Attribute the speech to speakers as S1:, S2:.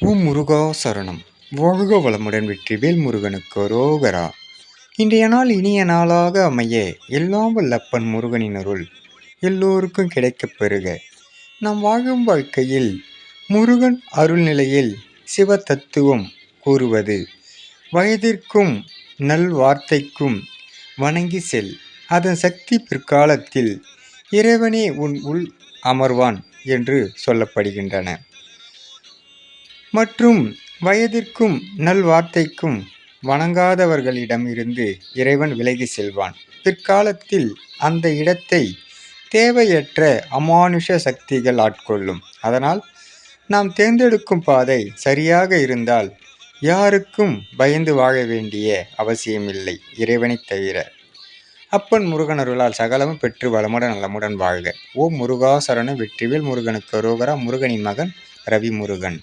S1: முருகா சரணம் வாழ்க வளமுடன் வெற்றிவேல் முருகனுக்கு ரோகரா. இன்றைய நாள் இனிய நாளாக அமைய எல்லாம் வல்லப்பன் முருகனின் அருள் எல்லோருக்கும் கிடைக்கப் பெறுக. நாம் வாழும் வாழ்க்கையில் முருகன் அருள்நிலையில் சிவ தத்துவம் கூறுவது வயதிற்கும் நல் வார்த்தைக்கும் வணங்கி செல். அதன் சக்தி பிற்காலத்தில் இறைவனே உன் உள் அமர்வான் என்று சொல்லப்படுகின்றன. மற்றும் வயதிற்கும் நல்வார்த்தைக்கும் வணங்காதவர்களிடம் இருந்து இறைவன் விலகி செல்வான். பிற்காலத்தில் அந்த இடத்தை தேவையற்ற அமானுஷ சக்திகள் ஆட்கொள்ளும். அதனால் நாம் தேர்ந்தெடுக்கும் பாதை சரியாக இருந்தால் யாருக்கும் பயந்து வாழ வேண்டிய அவசியமில்லை இறைவனைத் தவிர. அப்பன் முருகனருளால் சகலமும் பெற்று வளமுடன் நலமுடன் வாழ்க. ஓம் முருகாசரண வெற்றிவேல் முருகனுக்கு ரோகரா முருகனின் மகன் ரவி முருகன்